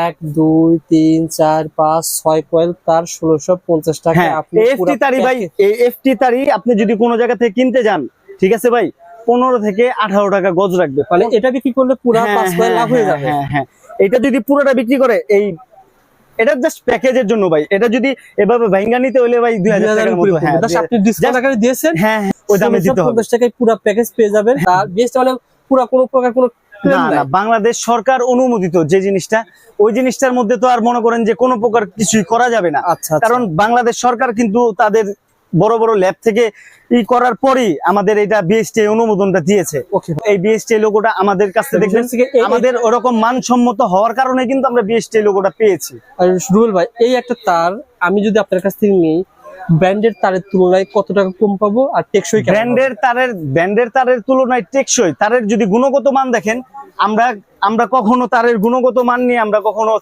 এক দুই তিন চার পাঁচ ছয় কয়েল তার ষোলোশো পঞ্চাশ টাকা হ্যাঁ আপনি এফটি তারি ভাই এই এফটি তারি আপনি যদি কোনো জায়গা থেকে কিনতে যান ঠিক আছে ভাই পনেরো থেকে আঠারো টাকা গজ রাখবে। মানে এটা বিক্রি করলে পুরা হ্যাঁ, পাঁচ কয়েল লাভ হয়ে হ্যাঁ, যাবে। হ্যাঁ হ্যাঁ। এটা যদি পুরোটা বিক্রি করে এই এটা জাস্ট প্যাকেজের জন্য ভাই। এটা যদি এভাবে ভাঙ্গা নিতে হলে ভাই দুই হাজার টাকার মতো হ্যাঁ আপনি ডিসকাউন্ট আকারে দিয়েছেন হ্যাঁ ওই দামে দিতে হবে। পঞ্চাশ টাকায় পুরো প্যাকেজ পেয়ে যাবেন। আর বেস্ট পুরো কোনো প্রকার কোনো না না বাংলাদেশ সরকার অনুমোদিত যে জিনিসটা ওই জিনিসটার মধ্যে তো আর মনে করেন যে কোনো প্রকার কিছুই করা যাবে না। আচ্ছা আচ্ছা। কারণ বাংলাদেশ সরকার কিন্তু তাদের বড় বড় ল্যাব থেকে ই করার পরই আমাদের এটা বিএসটি অনুমোদনটা দিয়েছে। এই বিএসটি লোগোটা আমাদের কাছে দেখবেন আমাদের ওরকম মানসম্মত হওয়ার কারণে কিন্তু আমরা বিএসটি লোগোটা পেয়েছি। রুল ভাই এই একটা তার আমি যদি আপনার কাছ থেকে নিই ব্র্যান্ডের তারের তুলনায় কত টাকা কম পাবো আর টেকসই ব্র্যান্ডের তারের ব্র্যান্ডের তারের তুলনায় টেকসই। তারের যদি গুণগত মান দেখেন আমরা আমরা কখনো তারের গুণগত মান নিয়ে আমরা কখনো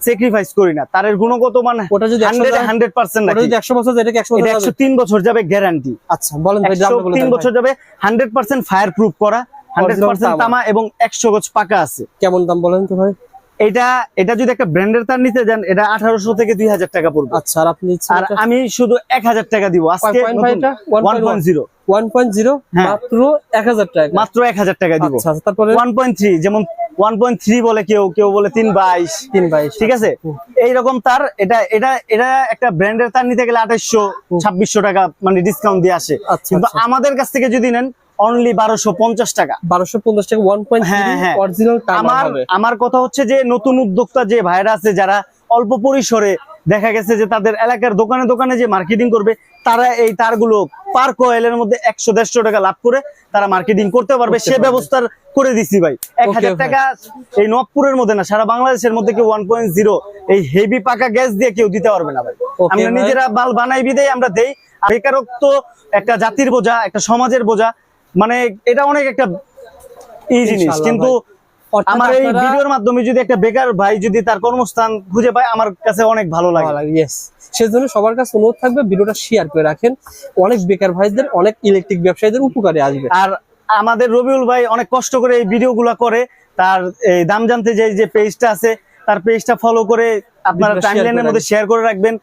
স্যাক্রিফাইস করি না। তারের গুণগত মান ওটা যদি একশো হান্ড্রেড যায়- হান্ড্রেড পার্সেন্ট হবে? ওটা যদি একশো বছর যায়, এটা একশো বছর এটা যাবে? গ্যারান্টি আচ্ছা বলেন ভাই বছর যাবে হান্ড্রেড পার্সেন্ট ফায়ার প্রুফ করা হান্ড্রেড Original পার্সেন্ট তামা। তামা এবং একশো গজ পাকা আছে। কেমন দাম বলেন তো ভাই? এটা এটা যদি একটা ব্র্যান্ডের তার নিতে যান এটা আঠারোশো থেকে দুই হাজার টাকা পড়বে। আচ্ছা আর আপনি আর আমি শুধু এক হাজার টাকা দিব। আজকে point five টা? One point zero. One point zero? হ্যাঁ। মাত্র এক হাজার টাকা। মাত্র এক হাজার টাকা দিব। আচ্ছা আচ্ছা, তারপরে? ওয়ান পয়েন্ট থ্রি যেমন ওয়ান পয়েন্ট থ্রি বলে কেউ কেউ বলে তিন বাইশ। তিন বাইশ ঠিক আছে? এইরকম তার এটা এটা এটা একটা ব্র্যান্ডের তার নিতে গেলে আঠাইশো ছাব্বিশশো টাকা মানে ডিসকাউন্ট দিয়ে আসে। কিন্তু আচ্ছা। আমাদের কাছ থেকে যদি নেন অনলি বারোশো পঞ্চাশ টাকা। বারোশো পঞ্চাশ টাকা ওয়ান পয়েন্ট হ্যাঁ, হ্যাঁ। অরিজিনাল আমার আমার কথা হচ্ছে যে নতুন উদ্যোক্তা যে ভাইরা আছে যারা অল্প পরিসরে দেখা গেছে যে তাদের এলাকার দোকানে দোকানে যে মার্কেটিং করবে তারা এই তারগুলো পার কয়েলের মধ্যে একশো দেড়শো টাকা লাভ করে তারা মার্কেটিং করতে পারবে। সে। ব্যবস্থা করে দিছি ভাই। এক হাজার টাকা এই নবপুরের মধ্যে না সারা বাংলাদেশের মধ্যে কেউ ওয়ান পয়েন্ট জিরো এই হেভি পাকা গ্যাস দিয়ে কেউ দিতে পারবে না ভাই। আমরা নিজেরা মাল বানাই বিদেই আমরা দেই। বেকারত্ব একটা জাতির বোঝা একটা সমাজের বোঝা মানে এটা অনেক একটা এই জিনিস। কিন্তু আমার এই ভিডিওর মাধ্যমে যদি একটা বেকার ভাই যদি তার কর্মস্থান খুঁজে পায় আমার কাছে অনেক ভালো লাগে। ইয়েস সেজন্য সবার কাছে অনুরোধ থাকবে ভিডিওটা শেয়ার করে রাখেন। অনেক বেকার ভাইদের অনেক ইলেকট্রিক ব্যবসায়ীদের উপকারে আসবে। আর আমাদের রবিউল ভাই অনেক কষ্ট করে এই ভিডিওগুলো করে। তার এই দাম জানতে যে যে পেজটা আছে তার পেজটা ফলো করে আপনারা টাইমলাইনের মধ্যে শেয়ার করে রাখবেন।